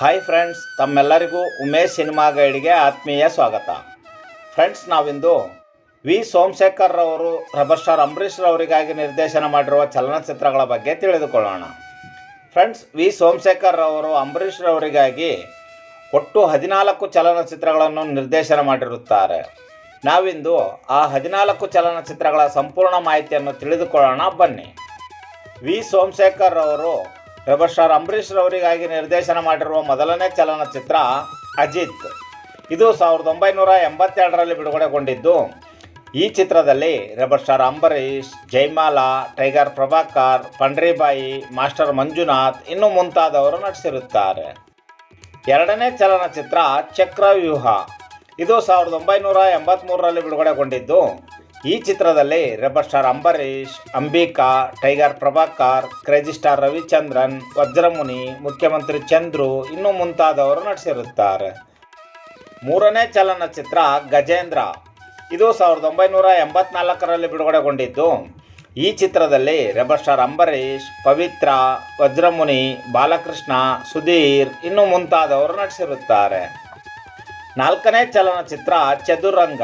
Hi friends ತಮ್ಮೆಲ್ಲರಿಗೂ Umesh cinema ಗೈಡ್ಗೆ ಆತ್ಮೀಯ ಸ್ವಾಗತ. ಫ್ರೆಂಡ್ಸ್ ನಾವಿಂದು ವಿ. ಸೋಮಶೇಖರ್ ರವರು ರಬರ್ ಸ್ಟಾರ್ ಅಂಬರೀಷ್ ರವರಿಗಾಗಿ ನಿರ್ದೇಶನ ಮಾಡಿರುವ ಚಲನಚಿತ್ರಗಳ ಬಗ್ಗೆ ತಿಳಿದುಕೊಳ್ಳೋಣ. Friends V. ಸೋಮಶೇಖರ್ ರವರು, ಅಂಬರೀಶ್ ರವರಿಗಾಗಿ ಒಟ್ಟು ಹದಿನಾಲ್ಕು ಚಲನಚಿತ್ರಗಳನ್ನು ನಿರ್ದೇಶನ ಮಾಡಿರುತ್ತಾರೆ. ನಾವಿಂದು ಆ ಹದಿನಾಲ್ಕು ಚಲನಚಿತ್ರಗಳ ಸಂಪೂರ್ಣ ಮಾಹಿತಿಯನ್ನು ತಿಳಿದುಕೊಳ್ಳೋಣ. ಬನ್ನಿ. ವಿ. ಸೋಮಶೇಖರ್ ಅವರು ರೆಬರ್ ಸ್ಟಾರ್ ಅಂಬರೀಷ್ ರವರಿಗಾಗಿ ನಿರ್ದೇಶನ ಮಾಡಿರುವ ಮೊದಲನೇ ಚಲನಚಿತ್ರ ಅಜಿತ್. ಇದು ಸಾವಿರದ ಒಂಬೈನೂರ ಎಂಬತ್ತೆರಡರಲ್ಲಿ ಬಿಡುಗಡೆಗೊಂಡಿದ್ದು. ಈ ಚಿತ್ರದಲ್ಲಿ rebel star Ambareesh Jayamala tiger Prabhakar Pandaribai master Manjunath ಇನ್ನು ಮುಂತಾದವರು ನಟಿಸಿರುತ್ತಾರೆ. ಎರಡನೇ ಚಲನಚಿತ್ರ ಚಕ್ರವ್ಯೂಹ. ಇದು ಸಾವಿರದ ಒಂಬೈನೂರ ಎಂಬತ್ತ್ಮೂರರಲ್ಲಿ ಬಿಡುಗಡೆಗೊಂಡಿದ್ದು. ಈ ಚಿತ್ರದಲ್ಲಿ rebel star Ambareesh, Ambika tiger Prabhakar crazy star Ravichandran, Vajramuni, Mukhyamantri Chandru ಇನ್ನೂ ಮುಂತಾದವರು ನಟಿಸಿರುತ್ತಾರೆ. ಮೂರನೇ ಚಲನಚಿತ್ರ ಗಜೇಂದ್ರ. ಇದು ಸಾವಿರದ ಒಂಬೈನೂರ ಎಂಬತ್ನಾಲ್ಕರಲ್ಲಿ ಬಿಡುಗಡೆಗೊಂಡಿದ್ದು. ಈ ಚಿತ್ರದಲ್ಲಿ ರೆಬರ್ ಸ್ಟಾರ್ ಅಂಬರೀಷ್, ಪವಿತ್ರ, ವಜ್ರಮುನಿ, ಬಾಲಕೃಷ್ಣ, ಸುಧೀರ್ ಇನ್ನು ಮುಂತಾದವರು ನಟಿಸಿರುತ್ತಾರೆ. ನಾಲ್ಕನೇ ಚಲನಚಿತ್ರ ಚದುರಂಗ.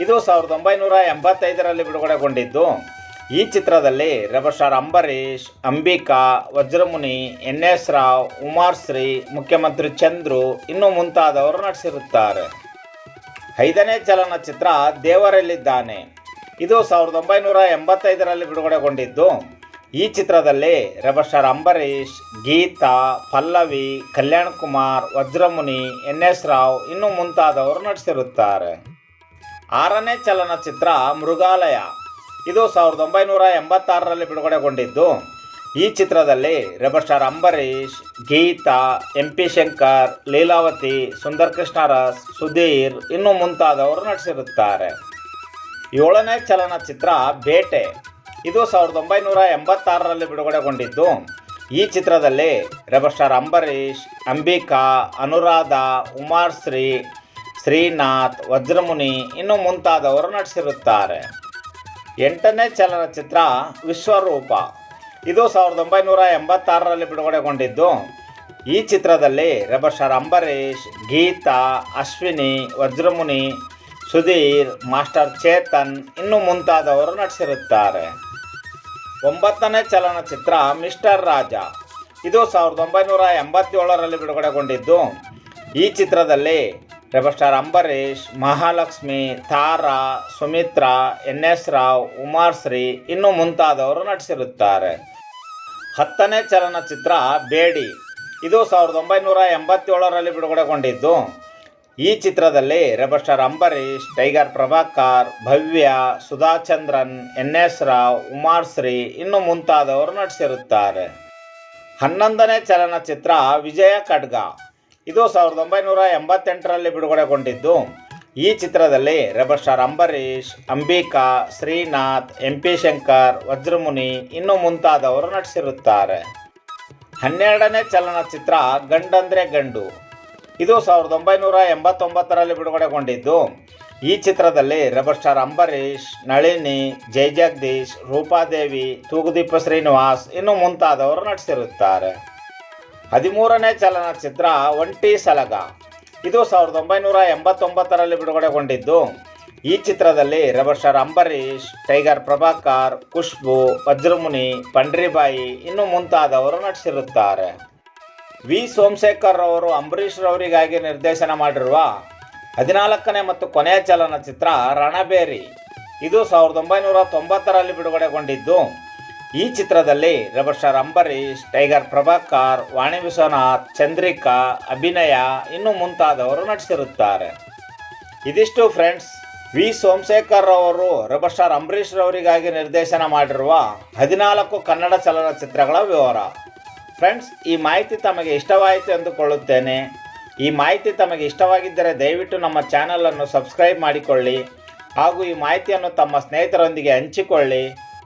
ಇದು ಸಾವಿರದ ಒಂಬೈನೂರ ಎಂಬತ್ತೈದರಲ್ಲಿ ಬಿಡುಗಡೆಗೊಂಡಿದ್ದು. ಈ ಚಿತ್ರದಲ್ಲಿ rebel star Ambareesh, Ambika, Vajramuni, N S Rao, Umashree, Mukhyamantri Chandru ಇನ್ನೂ ಮುಂತಾದವರು ನಟಿಸಿರುತ್ತಾರೆ. ಐದನೇ ಚಲನಚಿತ್ರ ದೇವರಲ್ಲಿದ್ದಾನೆ. ಇದು ಸಾವಿರದ ಒಂಬೈನೂರ ಎಂಬತ್ತೈದರಲ್ಲಿ ಬಿಡುಗಡೆಗೊಂಡಿದ್ದು. ಈ ಚಿತ್ರದಲ್ಲಿ rebel star Ambareesh, Geetha, Pallavi, Kalyan Kumar, Vajramuni, N S Rao ಇನ್ನೂ ಮುಂತಾದವರು ನಟಿಸಿರುತ್ತಾರೆ. ಆರನೇ ಚಲನಚಿತ್ರ ಮೃಗಾಲಯ. ಇದು ಸಾವಿರದ ಒಂಬೈನೂರ ಎಂಬತ್ತಾರರಲ್ಲಿ ಬಿಡುಗಡೆಗೊಂಡಿದ್ದು. ಈ ಚಿತ್ರದಲ್ಲಿ rebel star Ambareesh, Geetha M P Shankar, Leelavathi Sundar Krishna Urs Sudheer ಇನ್ನು ಮುಂತಾದವರು ನಟಿಸಿರುತ್ತಾರೆ. ಏಳನೇ ಚಲನಚಿತ್ರ ಬೇಟೆ. ಇದು ಸಾವಿರದ ಒಂಬೈನೂರ ಎಂಬತ್ತಾರರಲ್ಲಿ ಬಿಡುಗಡೆಗೊಂಡಿದ್ದು. ಈ ಚಿತ್ರದಲ್ಲಿ ರೆಬರ್ ಸ್ಟಾರ್ ಅಂಬರೀಷ್, ಅಂಬಿಕಾ, ಅನುರಾಧ ಶ್ರೀ ಶ್ರೀನಾಥ್ ವಜ್ರಮುನಿ ಇನ್ನು ಮುಂತಾದವರು ನಟಿಸಿರುತ್ತಾರೆ. ಎಂಟನೇ ಚಲನಚಿತ್ರ ವಿಶ್ವರೂಪ. ಇದು ಸಾವಿರದ ಒಂಬೈನೂರ ಎಂಬತ್ತಾರರಲ್ಲಿ ಬಿಡುಗಡೆಗೊಂಡಿದ್ದು. ಈ ಚಿತ್ರದಲ್ಲಿ rebel star Ambareesh, Geetha, Ashwini, Vajramuni, Sudheer, master Chetan ಇನ್ನು ಮುಂತಾದವರು ನಟಿಸಿರುತ್ತಾರೆ. ಒಂಬತ್ತನೇ ಚಲನಚಿತ್ರ ಮಿಸ್ಟರ್ ರಾಜ. ಇದು ಸಾವಿರದ ಒಂಬೈನೂರ ಎಂಬತ್ತೇಳರಲ್ಲಿ ಬಿಡುಗಡೆಗೊಂಡಿದ್ದು. ಈ ಚಿತ್ರದಲ್ಲಿ rebel star Ambareesh Mahalakshmi Tara Sumithra N S Rao Umashree ಇನ್ನು ಮುಂತಾದವರು ನಟಿಸಿರುತ್ತಾರೆ. ಹತ್ತನೇ ಚಲನಚಿತ್ರ, ಬೇಡಿ. ಇದು ಸಾವಿರದ ಒಂಬೈನೂರ ಎಂಬತ್ತೇಳರಲ್ಲಿ ಬಿಡುಗಡೆಗೊಂಡಿದ್ದು. ಈ ಚಿತ್ರದಲ್ಲಿ rebel star Ambareesh tiger Prabhakar Bhavya, Sudha Chandran N S Rao Umashree ಇನ್ನು ಮುಂತಾದವರು ನಟಿಸಿರುತ್ತಾರೆ. ಹನ್ನೊಂದನೇ ಚಲನಚಿತ್ರ, ವಿಜಯ ಖಡ್ಗ. ಇದು ಸಾವಿರದ ಒಂಬೈನೂರ ಎಂಬತ್ತೆಂಟರಲ್ಲಿ ಬಿಡುಗಡೆಗೊಂಡಿದ್ದು. ಈ ಚಿತ್ರದಲ್ಲಿ rebel star Ambareesh, Ambika, Srinath, M P Shankar, Vajramuni ಇನ್ನು ಮುಂತಾದವರು ನಟಿಸಿರುತ್ತಾರೆ. ಹನ್ನೆರಡನೇ ಚಲನಚಿತ್ರ ಗಂಡಂದ್ರೆ ಗಂಡು. ಇದು ಸಾವಿರದ ಒಂಬೈನೂರ ಎಂಬತ್ತೊಂಬತ್ತರಲ್ಲಿ ಬಿಡುಗಡೆಗೊಂಡಿದ್ದು. ಈ ಚಿತ್ರದಲ್ಲಿ ರೆಬರ್ ಸ್ಟಾರ್ ಅಂಬರೀಷ್, ನಳಿನಿ, ಜಯಜಗದೀಶ್ ರೂಪಾದೇವಿ ತೂಗುದೀಪ ಶ್ರೀನಿವಾಸ್ ಇನ್ನು ಮುಂತಾದವರು ನಟಿಸಿರುತ್ತಾರೆ. ಹದಿಮೂರನೇ ಚಲನಚಿತ್ರ ಒಂಟಿ ಸಲಗ. ಇದು ಸಾವಿರದ ಒಂಬೈನೂರ ಎಂಬತ್ತೊಂಬತ್ತರಲ್ಲಿ ಬಿಡುಗಡೆಗೊಂಡಿದ್ದು. ಈ ಚಿತ್ರದಲ್ಲಿ rebel star Ambareesh, tiger Prabhakar, Khushbu Vajramuni Pandaribai ಇನ್ನು ಮುಂತಾದವರು ನಟಿಸಿರುತ್ತಾರೆ. ವಿ. ಸೋಮಶೇಖರ್ ಅವರು ಅಂಬರೀಷ್ ರವರಿಗಾಗಿ ನಿರ್ದೇಶನ ಮಾಡಿರುವ ಹದಿನಾಲ್ಕನೇ ಮತ್ತು ಕೊನೆಯ ಚಲನಚಿತ್ರ ರಣಬೇರಿ. ಇದು ಸಾವಿರದ ಒಂಬೈನೂರ ತೊಂಬತ್ತರಲ್ಲಿ ಬಿಡುಗಡೆಗೊಂಡಿದ್ದು. ಈ ಚಿತ್ರದಲ್ಲಿ rebel star Ambareesh, tiger Prabhakar, Vani Vishwanath, Chandrika, Abhinaya, ಇನ್ನು ಮುಂತಾದವರು ನಟಿಸಿರುತ್ತಾರೆ. ಇದಿಷ್ಟು ಫ್ರೆಂಡ್ಸ್ ವಿ. ಸೋಮಶೇಖರ್ ಅವರು ರಬರ್ ಸ್ಟಾರ್ ಅಂಬರೀಷ್ ರವರಿಗಾಗಿ ನಿರ್ದೇಶನ ಮಾಡಿರುವ ಹದಿನಾಲ್ಕು ಕನ್ನಡ ಚಲನಚಿತ್ರಗಳ ವಿವರ. ಫ್ರೆಂಡ್ಸ್ ಈ ಮಾಹಿತಿ ತಮಗೆ ಇಷ್ಟವಾಯಿತು ಎಂದುಕೊಳ್ಳುತ್ತೇನೆ. ಈ ಮಾಹಿತಿ ತಮಗೆ ಇಷ್ಟವಾಗಿದ್ದರೆ ದಯವಿಟ್ಟು ನಮ್ಮ ಚಾನಲನ್ನು ಸಬ್ಸ್ಕ್ರೈಬ್ ಮಾಡಿಕೊಳ್ಳಿ ಹಾಗೂ ಈ ಮಾಹಿತಿಯನ್ನು ತಮ್ಮ ಸ್ನೇಹಿತರೊಂದಿಗೆ ಹಂಚಿಕೊಳ್ಳಿ.